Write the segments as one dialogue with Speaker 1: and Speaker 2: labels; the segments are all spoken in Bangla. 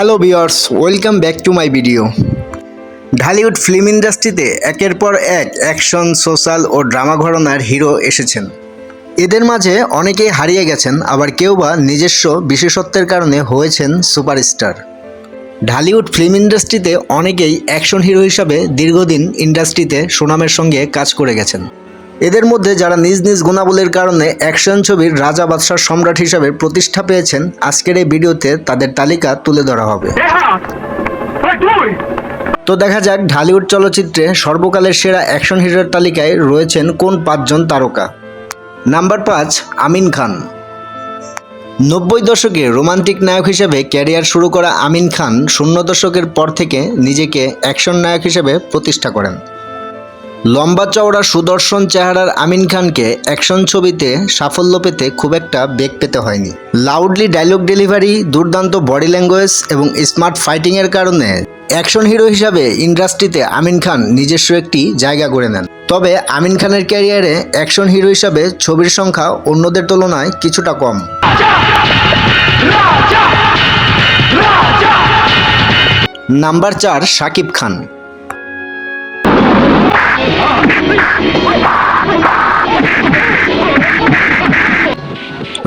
Speaker 1: Hello viewers welcome back to my video. Dhallywood film ইন্ডাস্ট্রিতে একের পর এক অ্যাকশন, সোশ্যাল ও ড্রামা ঘরনার হিরো এসেছেন। এদের মাঝে অনেকেই হারিয়ে গেছেন, আবার কেউ বা নিজস্ব বিশেষত্বের কারণে হয়েছেন সুপারস্টার। ঢালিউড ফিল্ম ইন্ডাস্ট্রিতে অনেকেই অ্যাকশন হিরো হিসাবে দীর্ঘদিন ইন্ডাস্ট্রিতে সুনামের সঙ্গে কাজ করে গেছেন। এদের মধ্যে যারা নিজ নিজ গুণাবলীর কারণে অ্যাকশন ছবির রাজা বাদশাহ সম্রাট হিসাবে প্রতিষ্ঠা পেয়েছেন আজকের এই ভিডিওতে তাদের তালিকা তুলে ধরা হবে। তো দেখা যাক ঢালিউড চলচ্চিত্রে সর্বকালের সেরা অ্যাকশন হিরোর তালিকায় রয়েছেন কোন পাঁচজন তারকা। নাম্বার পাঁচ আমিন খান। নব্বই দশকে রোমান্টিক নায়ক হিসেবে ক্যারিয়ার শুরু করা আমিন খান শূন্য দশকের পর থেকে নিজেকে অ্যাকশন নায়ক হিসেবে প্রতিষ্ঠা করেন। লম্বা চওড়া সুদর্শন চেহারার আমিন খানকে অ্যাকশন ছবিতে সাফল্য পেতে খুব একটা বেগ পেতে হয়নি। লাউডলি ডায়লগ ডেলিভারি, দুর্দান্ত বডি ল্যাঙ্গুয়েজ এবং স্মার্ট ফাইটিংয়ের কারণে অ্যাকশন হিরো হিসাবে ইন্ডাস্ট্রিতে আমিন খান নিজস্ব একটি জায়গা করে নেন। তবে আমিন খানের ক্যারিয়ারে অ্যাকশন হিরো হিসাবে ছবির সংখ্যা অন্যদের তুলনায় কিছুটা কম। নাম্বার চার শাকিব খান।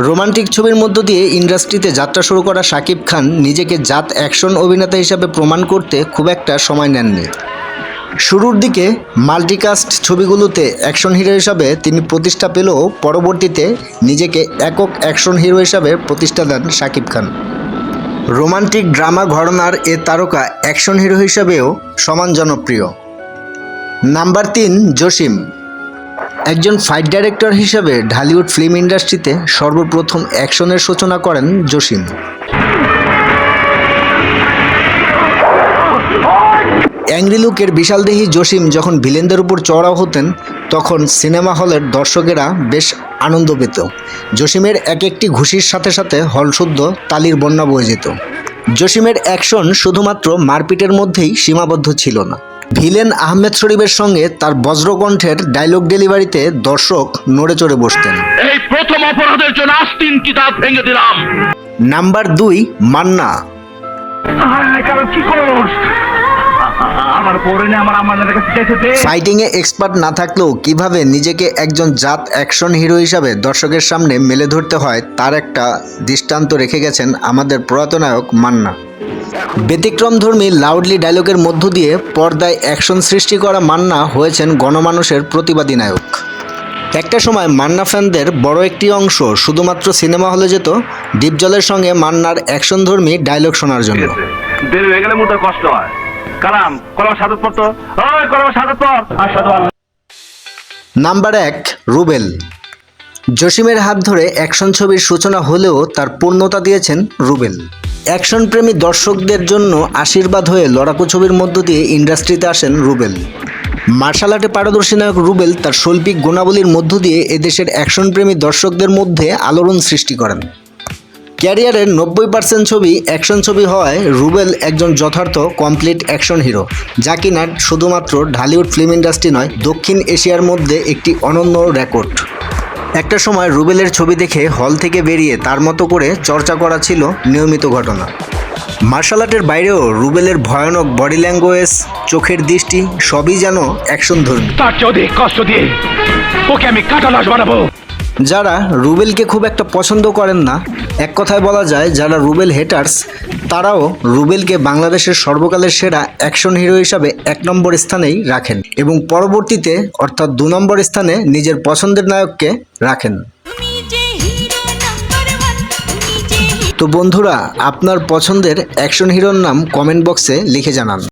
Speaker 1: রোমান্টিক ছবির মধ্য দিয়ে ইন্ডাস্ট্রিতে যাত্রা শুরু করা শাকিব খান নিজেকে জাত অ্যাকশন অভিনেতা হিসাবে প্রমাণ করতে খুব একটা সময় নেননি। শুরুর দিকে মাল্টিকাস্ট ছবিগুলোতে অ্যাকশন হিরো হিসাবে তিনি প্রতিষ্ঠা পেলেও পরবর্তীতে নিজেকে একক অ্যাকশন হিরো হিসাবে প্রতিষ্ঠা দেন শাকিব খান। রোমান্টিক ড্রামা ঘরনার এ তারকা অ্যাকশন হিরো হিসাবেও সমান জনপ্রিয়। নাম্বার তিন, জসিম। একজন ফাইট ডাইরেক্টর হিসেবে ঢালিউড ফিল্ম ইন্ডাস্ট্রিতে সর্বপ্রথম অ্যাকশনের সূচনা করেন জসিম। অ্যাংরি লুকের বিশালদেহী জসিম যখন ভিলেনদের উপর চড়াও হতেন, তখন সিনেমা হলের দর্শকেরা বেশ আনন্দ পেত। জসিমের এক একটি ঘুষির সাথে সাথে হলশুদ্ধ তালির বন্যা বয়ে যেত। জসিমের অ্যাকশন শুধুমাত্র মারপিটের মধ্যেই সীমাবদ্ধ ছিল না। ভিলেন আহমেদ শরীফের সঙ্গে তার বজ্রকণ্ঠের ডায়লগ ডেলিভারিতে দর্শক নড়ে চড়ে বসতেন।
Speaker 2: এই প্রথম অপরাধের জন্য আস্তিন কিতাব ভেঙে দিলাম।
Speaker 1: নাম্বার দুই মান্না।
Speaker 2: কি করস? আমার পরে নে আমার আমার কাছে দে।
Speaker 1: ফাইটিংয়ে এক্সপার্ট না থাকলেও কীভাবে নিজেকে একজন জাত অ্যাকশন হিরো হিসাবে দর্শকের সামনে মেলে ধরতে হয় তার একটা দৃষ্টান্ত রেখে গেছেন আমাদের প্রয়াত নায়ক মান্না। ব্যতিক্রমধর্মী লাউডলি ডায়লগের মধ্য দিয়ে পর্দায় অ্যাকশন সৃষ্টি করা মান্না হয়েছেন গণমানুষের প্রতিবাদী নায়ক। একটা সময় মান্না ফ্যানদের বড় একটি অংশ শুধুমাত্র সিনেমা হলে যেত ডিপজলের সঙ্গে মান্নার অ্যাকশনধর্মী ডায়লগ শোনার জন্য।
Speaker 2: দেরি হয়ে গেলে মোটা কষ্ট হয়। কালাম, কলম
Speaker 1: নাম্বার এক, রুবেল। জসিমের হাত ধরে অ্যাকশন ছবির সূচনা হলেও তার পূর্ণতা দিয়েছেন রুবেল। অ্যাকশন প্রেমী দর্শকদের জন্য আশীর্বাদ হয়ে লড়াকু ছবির মধ্য দিয়ে ইন্ডাস্ট্রিতে আসেন রুবেল। মার্শাল আর্টে পারদর্শী নায়ক রুবেল তার শৈল্পিক গুণাবলীর মধ্য দিয়ে এদেশের অ্যাকশন প্রেমী দর্শকদের মধ্যে আলোড়ন সৃষ্টি করেন। ক্যারিয়ারের নব্বই পার্সেন্ট ছবি অ্যাকশন ছবি হওয়ায় রুবেল একজন যথার্থ কমপ্লিট অ্যাকশন হিরো যা কিনা শুধুমাত্র ঢালিউড ফিল্ম ইন্ডাস্ট্রি নয়, দক্ষিণ এশিয়ার মধ্যে একটি অনন্য রেকর্ড একটা সময় রুবেলের ছবি দেখে হল থেকে বেরিয়ে তার মতো করে চর্চা করা ছিল নিয়মিত ঘটনা। মার্শাল আর্টের বাইরেও রুবেলের ভয়ানক বডি ল্যাঙ্গুয়েজ, চোখের দৃষ্টি, সবই যেন অ্যাকশন ধর্মী
Speaker 2: কষ্ট দিয়ে ওকে আমি কাটা লাশ বানাবো।
Speaker 1: যারা রুবেলকে খুব একটা পছন্দ করেন না, এক কথায় বলা যায় যারা রুবেল হেটার্স তারাও রুবেলকে বাংলাদেশের সর্বকালের সেরা অ্যাকশন হিরো হিসাবে এক নম্বর স্থানেই রাখেন এবং পরবর্তীতে অর্থাৎ দু নম্বর স্থানে নিজের পছন্দের নায়ককে রাখেন। তো বন্ধুরা, আপনার পছন্দের অ্যাকশন হিরোর নাম কমেন্ট বক্সে লিখে জানান।